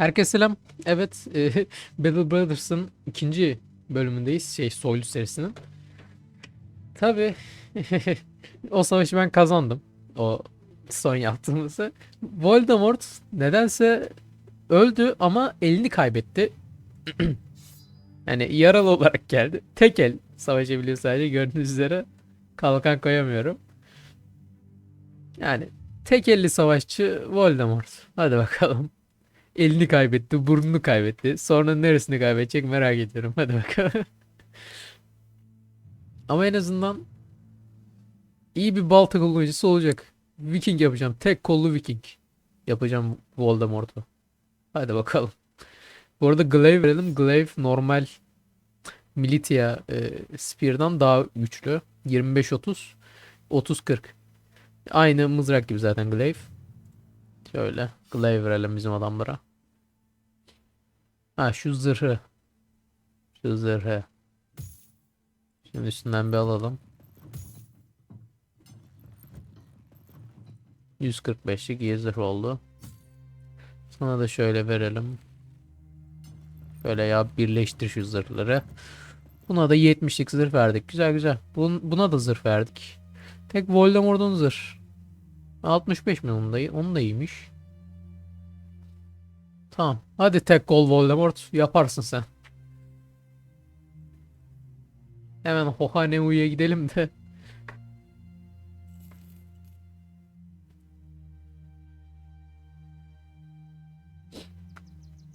Herkese selam. Evet, e, Battle Brothers'ın ikinci bölümündeyiz. Şey, Soylu serisinin. Tabi o savaşı ben kazandım. O son yaptığımızı. Voldemort nedense öldü ama elini kaybetti. yani yaralı olarak geldi. Tek el savaşabiliyor sadece gördüğünüz üzere. Kalkan koyamıyorum. Yani tek elli savaşçı Voldemort. Hadi bakalım. Elini kaybetti, burnunu kaybetti. Sonra neresini kaybedecek merak ediyorum. Hadi bakalım. Ama en azından iyi bir balta kullanıcısı olacak. Viking yapacağım. Tek kollu Viking yapacağım Voldemort'u. Hadi bakalım. Bu arada Glaive verelim. Glaive normal Militia e, Spear'dan daha güçlü. 25-30 30-40. Aynı mızrak gibi zaten Glaive. Şöyle Glaive verelim bizim adamlara. Ha şu zırhı. Şu zırhı. Şimdi üstünden bir alalım. 145'lik iyi zırh oldu. Sana da şöyle verelim. Şöyle ya birleştir şu zırhları. Buna da 70'lik zırh verdik. Güzel güzel. Bun, buna da zırh verdik. Tek Voldemort'un zırh. 65 mi onun da, onun da iyiymiş. Tamam. Hadi tek gol Voldemort. Yaparsın sen. Hemen Hohaneu'ya gidelim de.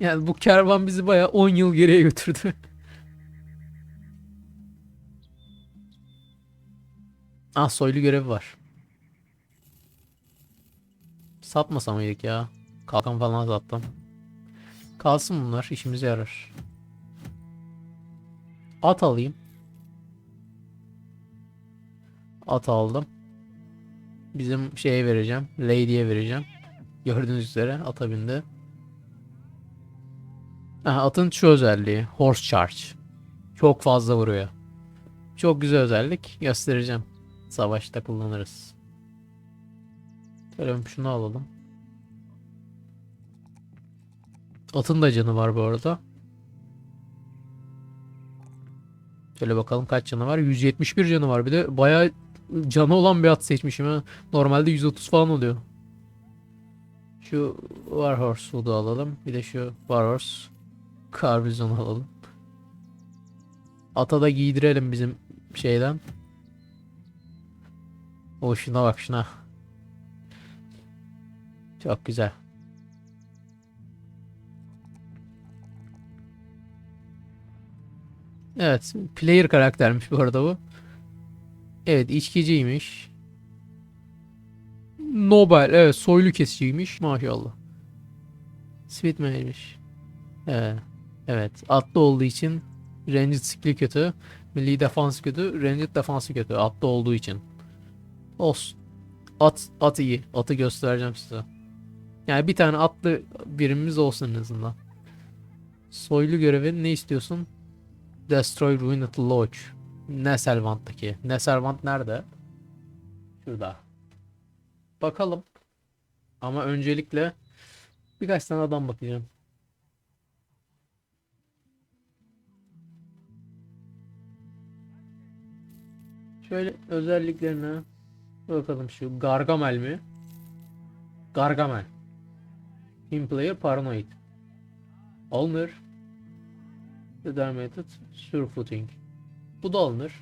Yani bu kervan bizi bayağı 10 yıl geriye götürdü. ah soylu görevi var. Satmasa mıydık ya? Kalkan falan sattım. Kalsın bunlar işimize yarar. At alayım. At aldım. Bizim şeye vereceğim. Lady'ye vereceğim. Gördüğünüz üzere ata bindi. Aha, atın şu özelliği. Horse Charge. Çok fazla vuruyor. Çok güzel özellik. Göstereceğim. Savaşta kullanırız. Şöyle şunu alalım. Atın da canı var bu arada. Şöyle bakalım kaç canı var. 171 canı var. Bir de bayağı canı olan bir at seçmişim. Normalde 130 falan oluyor. Şu Warhorse Wood'u alalım. Bir de şu Warhorse Carbizon alalım. Ata da giydirelim bizim şeyden. O şuna bak şuna. Çok güzel. Evet, player karaktermiş bu arada bu. Evet, içkiciymiş. Nobel, evet, soylu kesiciymiş. Maşallah. Sweetman'miş. Evet, evet, atlı olduğu için ranged skill'i kötü. Milli defans kötü, ranged defansı kötü. Atlı olduğu için. Olsun. At, at iyi. Atı göstereceğim size. Yani bir tane atlı birimimiz olsun en azından. Soylu görevi ne istiyorsun? Destroy Ruined Lodge. Nesselwand'daki. Nesselwand nerede? Şurada. Bakalım. Ama öncelikle birkaç tane adam bakacağım. Şöyle özelliklerine bakalım şu Gargamel mi? Gargamel. Team player paranoid. Alınır. Radar method surefooting. Bu da alınır.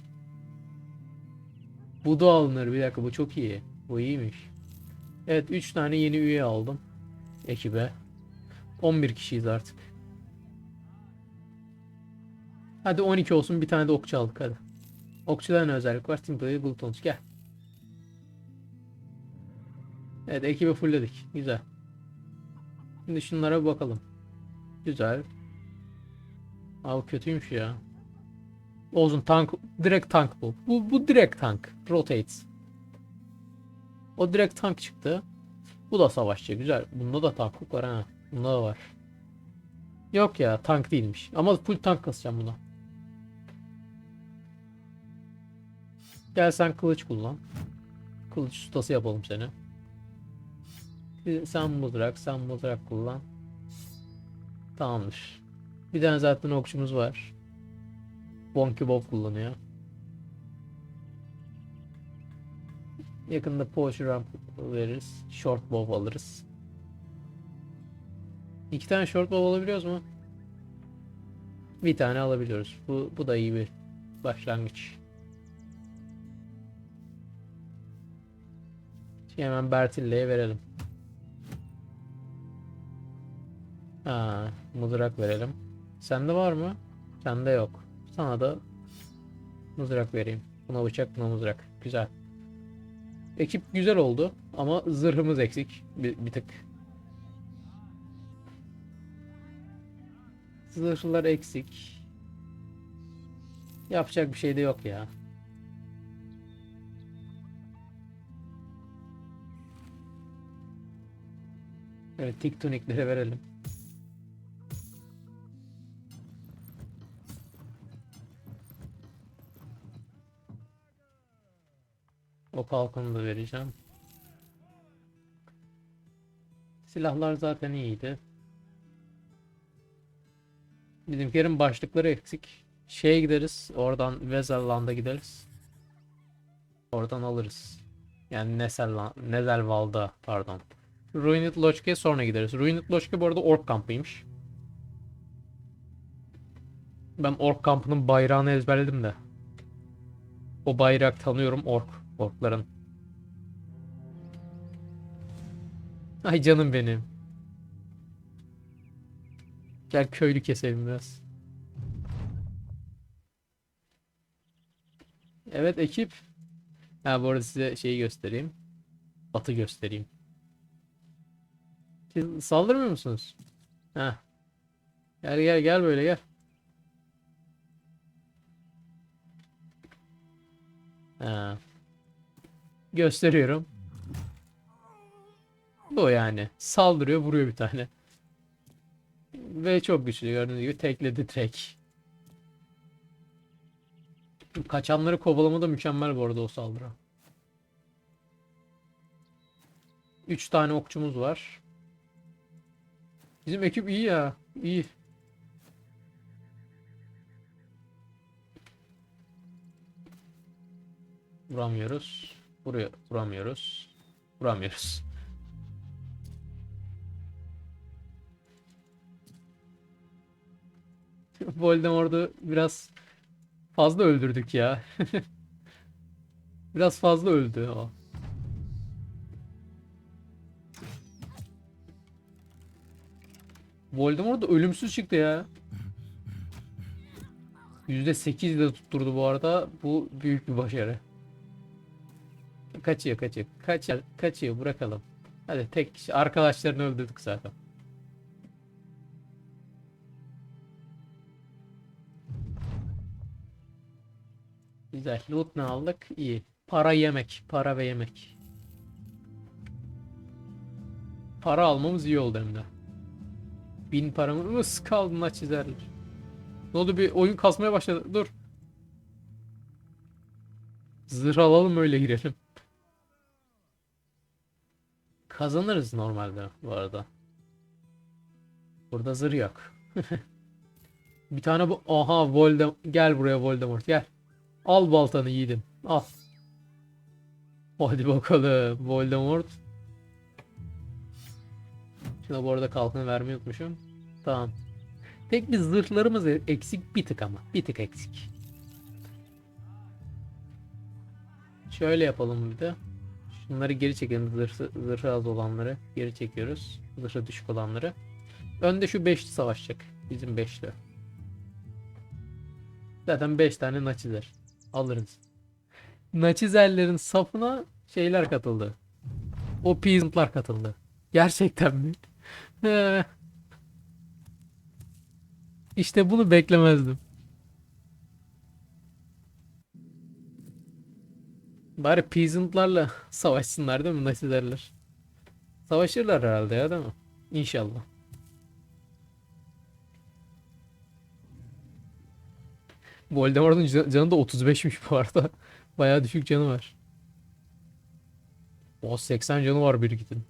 Bu da alınır. Bir dakika bu çok iyi. Bu iyiymiş. Evet 3 tane yeni üye aldım. Ekibe. 11 kişiyiz artık. Hadi 12 olsun bir tane de okçu aldık hadi. Okçuda ne özellik var? Team player gel. Evet ekibi fullledik. Güzel. Şimdi şunlara bakalım. Güzel. Abi kötüymüş ya. Olsun tank direkt tank bu. Bu bu direkt tank. Rotates. O direkt tank çıktı. Bu da savaşçı güzel. Bunda da tanklık var ha. Bunda da var. Yok ya tank değilmiş. Ama full tank kasacağım buna. Gel sen kılıç kullan. Kılıç ustası yapalım seni. Bir Sen mızrak, sen mızrak kullan. Tamamdır. Bir tane zaten okçumuz var. Bonky Bob kullanıyor. Yakında Poacher Ramp veririz. Short Bow alırız. İki tane Short Bow alabiliyoruz mu? Bir tane alabiliyoruz. Bu, bu da iyi bir başlangıç. Şimdi hemen Bertille'ye verelim. Ha, mızrak verelim. Sende var mı? Sende yok. Sana da mızrak vereyim. Buna bıçak, buna mızrak. Güzel. Ekip güzel oldu ama zırhımız eksik bir, bir tık. Zırhlar eksik. Yapacak bir şey de yok ya. Evet, tiktoniklere verelim. O kalkanı da vereceğim. Silahlar zaten iyiydi. Bizimkilerin başlıkları eksik. Şeye gideriz. Oradan Vezelland'a gideriz. Oradan alırız. Yani Nezelwald'a pardon. Ruined Lodge'ye sonra gideriz. Ruined Lodge bu arada ork kampıymış. Ben ork kampının bayrağını ezberledim de. O bayrak tanıyorum ork. Orkların. Ay canım benim. Gel köylü keselim biraz. Evet ekip. Ha bu arada size şeyi göstereyim. Atı göstereyim. Siz saldırmıyor musunuz? Ha. Gel gel gel böyle gel. Ha. Gösteriyorum. Bu yani. Saldırıyor vuruyor bir tane. Ve çok güçlü gördüğünüz gibi tekledi direkt. Kaçanları kovalama da mükemmel bu arada o saldırı. 3 tane okçumuz var. Bizim ekip iyi ya. İyi. Vuramıyoruz. Buraya vuramıyoruz. Vuramıyoruz. Voldemort'u biraz fazla öldürdük ya. biraz fazla öldü o. Voldemort da ölümsüz çıktı ya. %8 ile tutturdu bu arada. Bu büyük bir başarı. Kaçıyor kaçıyor. Kaçıyor, kaçıyor bırakalım. Hadi tek kişi. Arkadaşlarını öldürdük zaten. Güzel. Loot ne aldık? İyi. Para yemek. Para ve yemek. Para almamız iyi oldu hem de. Bin paramız kaldı çizerler. Ne oldu bir oyun kasmaya başladı. Dur. Zırh alalım öyle girelim. Kazanırız normalde bu arada. Burada zırh yok. bir tane bu aha Voldemort gel buraya Voldemort gel. Al baltanı yiğidim. Al. Hadi bakalım Voldemort. Şuna bu arada kalkanı vermeyi unutmuşum. Tamam. Tek bir zırhlarımız e- eksik bir tık ama. Bir tık eksik. Şöyle yapalım bir de. Şunları geri çekelim. Zırhı, zırhı az olanları geri çekiyoruz. Zırhı düşük olanları. Önde şu beşli savaşacak. Bizim beşli. Zaten 5 tane naçizer. Alırız. Naçizerlerin safına şeyler katıldı. O peasantlar katıldı. Gerçekten mi? İşte bunu beklemezdim. Bari peasantlarla savaşsınlar değil mi Naçizerler? Savaşırlar herhalde ya değil mi? İnşallah. Voldemort'un can- canı da 35'miş bu arada. Bayağı düşük canı var. O 80 canı var Birgit'in.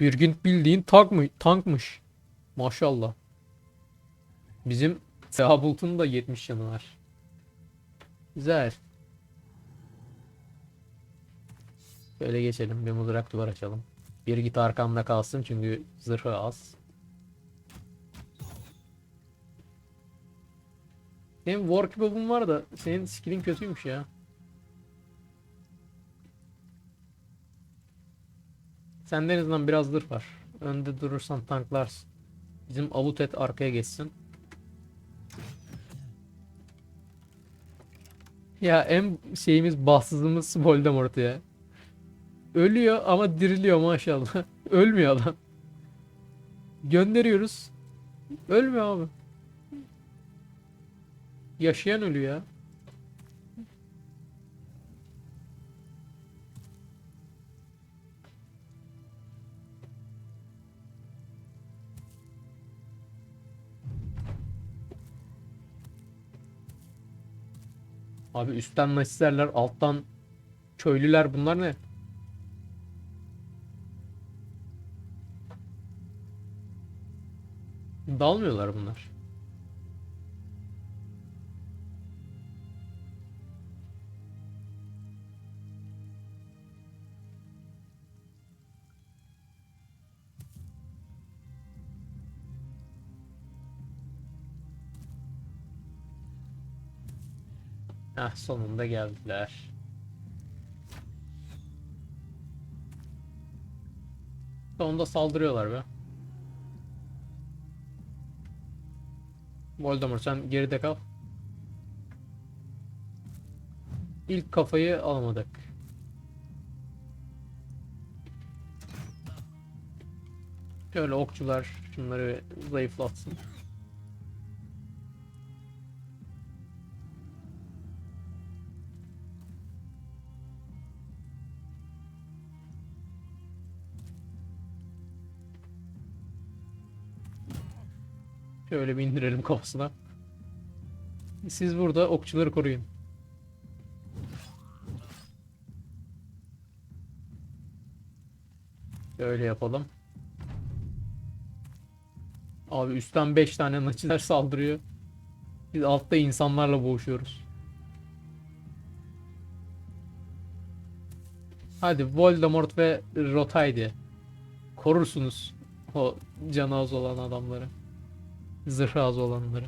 Birgit bildiğin tank mı tankmış. Maşallah. Bizim Seha da 70 canı var. Güzel. Böyle geçelim. Bir mızrak duvar açalım. Bir git arkamda kalsın çünkü zırhı az. Benim war kebabım var da senin skillin kötüymüş ya. Sende en azından biraz zırh var. Önde durursan tanklarsın. Bizim avutet arkaya geçsin. Ya en şeyimiz bahtsızlığımız Voldemort ya. Ölüyor ama diriliyor maşallah. Ölmüyor adam. Gönderiyoruz. Ölmüyor abi. Yaşayan ölüyor ya. Abi üstten nasistlerler, alttan köylüler bunlar ne? Dalmıyorlar bunlar. Heh, sonunda geldiler. Sonunda saldırıyorlar be. Voldemort sen geride kal. İlk kafayı alamadık. Şöyle okçular şunları zayıflatsın. Şöyle bir indirelim kafasına. Siz burada okçuları koruyun. Şöyle yapalım. Abi üstten 5 tane naçiler saldırıyor. Biz altta insanlarla boğuşuyoruz. Hadi Voldemort ve Rotaydi. Korursunuz o canı az olan adamları. Zırhı az olanları.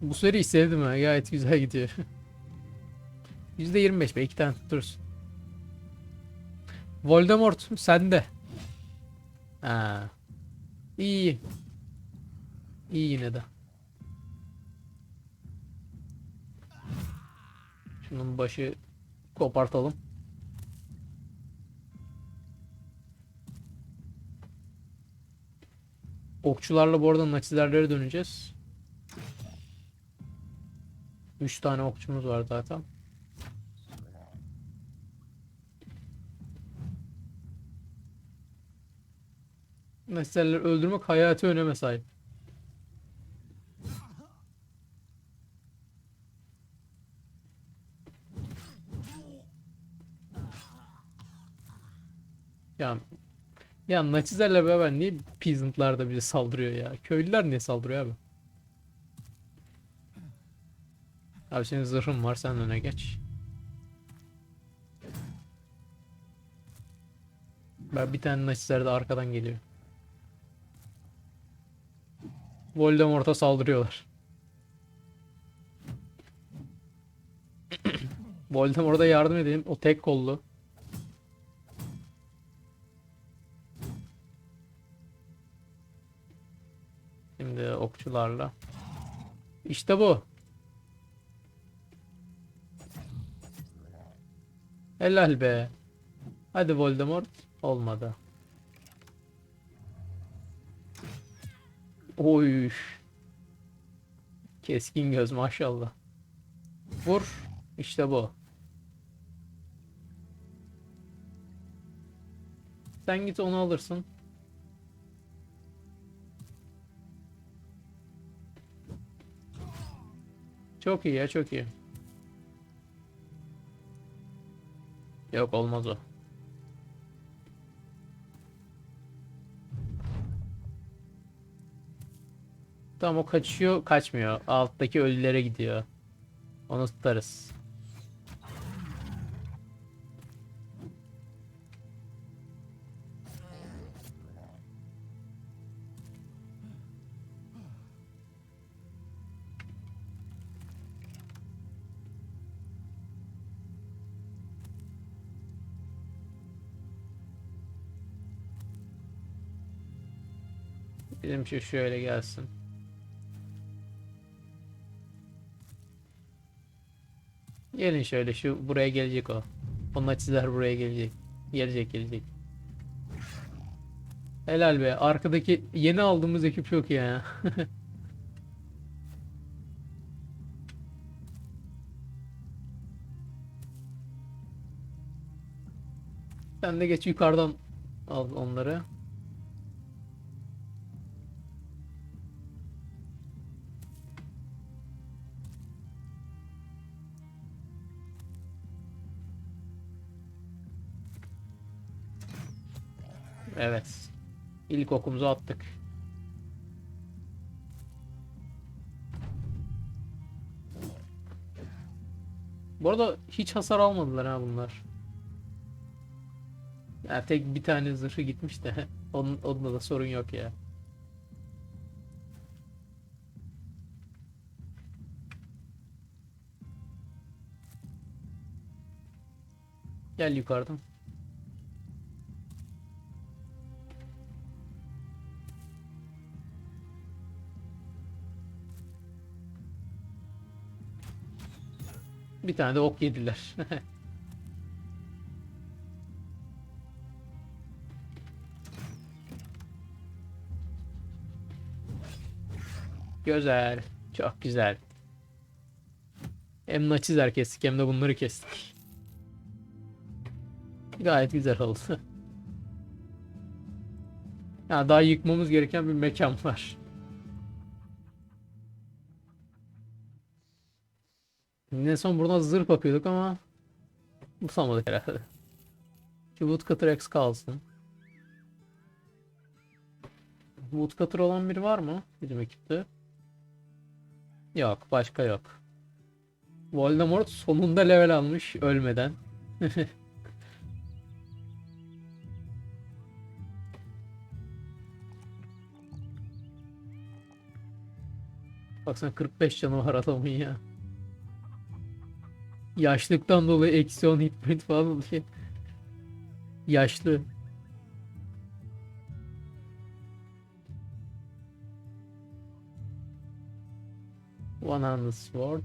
Bu seriyi sevdim ha. Gayet güzel gidiyor. %25 be. iki tane tutturursun. Voldemort sende. Ha. İyi. İyi yine de. Şunun başı kopartalım. Okçularla bu arada Nazilerlere döneceğiz. 3 tane okçumuz var zaten. Nazilerleri öldürmek hayati öneme sahip. Ya ya Nazilerle beraber niye peasantlar da bize saldırıyor ya? Köylüler niye saldırıyor abi? Abi senin zırhın var sen öne geç. Ben bir tane Naziler de arkadan geliyor. Voldemort'a saldırıyorlar. Voldemort'a yardım edelim. O tek kollu. Şimdi okçularla. İşte bu. Helal be. Hadi Voldemort. Olmadı. Oy. Keskin göz maşallah. Vur. İşte bu. Sen git onu alırsın. Çok iyi ya çok iyi. Yok olmaz o. Tamam o kaçıyor kaçmıyor. Alttaki ölülere gidiyor. Onu tutarız. Bizim şu şöyle gelsin. Gelin şöyle şu buraya gelecek o. Onun açılar buraya gelecek. Gelecek gelecek. Helal be. Arkadaki yeni aldığımız ekip çok iyi ya. Sen de geç yukarıdan al onları. Evet. İlk okumuzu attık. Bu arada hiç hasar almadılar ha bunlar. Ya tek bir tane zırhı gitmiş de onun, onda da sorun yok ya. Gel yukarıdan. Bir tane de ok yediler. Güzel. Çok güzel. Hem naçizler kestik hem de bunları kestik. Gayet güzel oldu. Ya daha yıkmamız gereken bir mekan var. Ne son buradan zırh bakıyorduk ama bulamadık herhalde. Şu Woodcutter X kalsın. Woodcutter olan biri var mı bizim ekipte? Yok, başka yok. Voldemort sonunda level almış ölmeden. Baksana 45 canı var adamın ya. Yaşlıktan dolayı eksi 10 hit point falan oluyor. Yaşlı. One handed sword.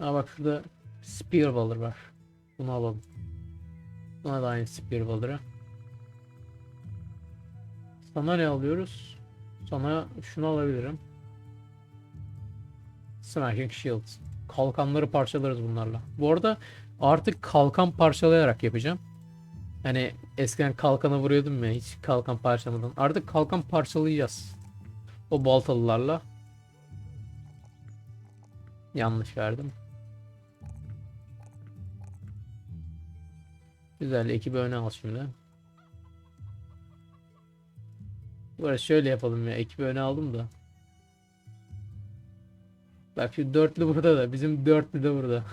Aa bak şurada spear baller var. Bunu alalım. Buna da aynı spear baller'ı. Sana ne alıyoruz? Sana şunu alabilirim. Smashing Shield. Kalkanları parçalarız bunlarla. Bu arada artık kalkan parçalayarak yapacağım. Hani eskiden kalkana vuruyordum ya hiç kalkan parçalamadan. Artık kalkan parçalayacağız. O baltalılarla. Yanlış verdim. Güzel ekibi öne al şimdi. Bu arada şöyle yapalım ya. Ekibi öne aldım da. Bak şu dörtlü burada da. Bizim dörtlü de burada.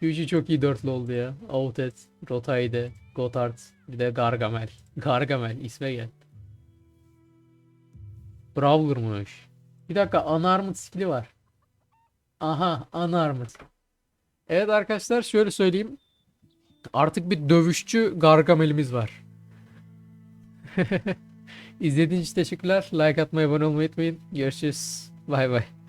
şu çok iyi dörtlü oldu ya. Autet, Rotaide, Gotthard, bir de Gargamel. Gargamel isme gel. Brawler'mış. Bir dakika unarmed skill'i var. Aha unarmed. Evet arkadaşlar şöyle söyleyeyim. Artık bir dövüşçü Gargamel'imiz var. İzlediğiniz için teşekkürler. Like atmayı, abone olmayı unutmayın. Görüşürüz. Bay bay.